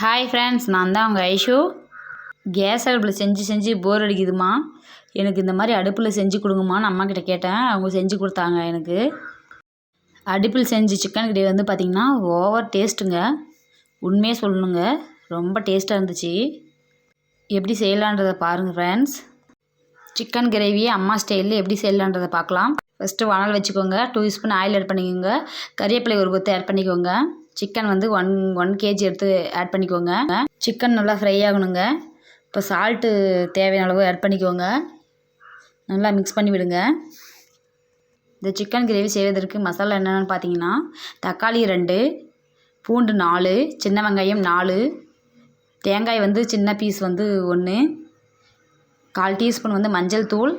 Hi friends நான் தான் உங்கள் ஐஷு. கேஸ் அடுப்பில் செஞ்சு செஞ்சு போர் அடிக்குதுமா. எனக்கு இந்த மாதிரி அடுப்பில் செஞ்சு கொடுங்கம்மான்னு அம்மா கிட்ட கேட்டேன். அவங்க செஞ்சு கொடுத்தாங்க எனக்கு. அடுப்பில் செஞ்சு சிக்கன் கிரேவி வந்து பார்த்திங்கன்னா ஓவர் டேஸ்ட்டுங்க உண்மையாக சொல்லணுங்க. ரொம்ப டேஸ்ட்டாக இருந்துச்சு. எப்படி செய்யலான்றதை பாருங்கள் ஃப்ரெண்ட்ஸ் சிக்கன் கிரேவி அம்மா ஸ்டைலில் எப்படி செய்யலான்றதை பார்க்கலாம். ஃபஸ்ட்டு வானல் வச்சுக்கோங்க. டூ ஸ்பூன் ஆயில் ஆட் பண்ணிக்கோங்க. கறிவேப்பிலை ஒரு கொத்து ஆட் பண்ணிக்கோங்க. சிக்கன் வந்து ஒன் ஒன் கேஜி எடுத்து ஆட் பண்ணிக்கோங்க. சிக்கன் நல்லா ஃப்ரை ஆகணுங்க. இப்போ சால்ட்டு தேவையான அளவு ஆட் பண்ணிக்கோங்க. நல்லா மிக்ஸ் பண்ணி விடுங்க. இந்த சிக்கன் கிரேவி செய்வதற்கு மசாலா என்னென்னு பார்த்தீங்கன்னா தக்காளி ரெண்டு பூண்டு நாலு சின்ன வெங்காயம் நாலு தேங்காய் வந்து சின்ன பீஸ் வந்து ஒன்று கால் டீஸ்பூன் வந்து மஞ்சள் தூள்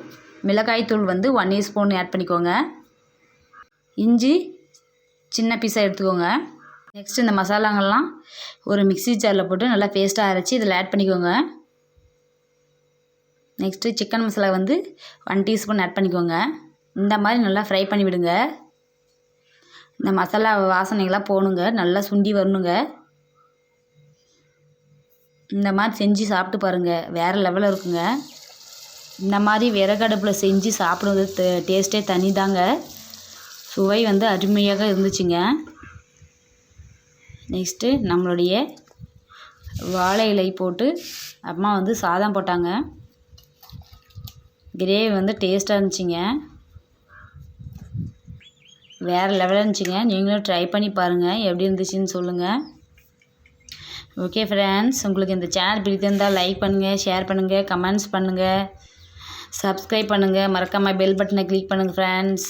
மிளகாய் தூள் வந்து ஒன் ஸ்பூன் ஆட் பண்ணிக்கோங்க. இஞ்சி சின்ன பீஸாக எடுத்துக்கோங்க. நெக்ஸ்ட் இந்த மசாலாங்கள்லாம் ஒரு மிக்ஸி ஜாரில் போட்டு நல்லா பேஸ்ட்டாக அரைச்சி இதில் ஆட் பண்ணிக்கோங்க. நெக்ஸ்ட்டு சிக்கன் மசாலா வந்து ஒன் டீஸ்பூன் ஆட் பண்ணிக்கோங்க. இந்த மாதிரி நல்லா ஃப்ரை பண்ணி விடுங்க. இந்த மசாலா வாசனைகளாக போகணுங்க நல்லா சுண்டி வரணுங்க. இந்த மாதிரி செஞ்சு சாப்பிட்டு பாருங்கள் வேறு லெவலில் இருக்குங்க. இந்த மாதிரி விறகடுப்பில் செஞ்சு சாப்பிடுவது டேஸ்ட்டே தனி தாங்க சுவை வந்து அருமையாக இருந்துச்சுங்க. நெக்ஸ்ட்டு நம்மளுடைய வாழை இலை போட்டு அம்மா வந்து சாதம் போட்டாங்க. கிரேவி வந்து டேஸ்ட்டாக இருந்துச்சுங்க. வேறு லெவலாக இருந்துச்சுங்க. நீங்களும் ட்ரை பண்ணி பாருங்கள் எப்படி இருந்துச்சுன்னு சொல்லுங்கள் ஓகே ஃப்ரெண்ட்ஸ் உங்களுக்கு இந்த சேனல் பிடித்திருந்தால் லைக் பண்ணுங்கள் ஷேர் பண்ணுங்கள் கமெண்ட்ஸ் பண்ணுங்கள் சப்ஸ்கிரைப் பண்ணுங்கள் மறக்காமல் பெல் பட்டனை கிளிக் பண்ணுங்கள் ஃப்ரெண்ட்ஸ்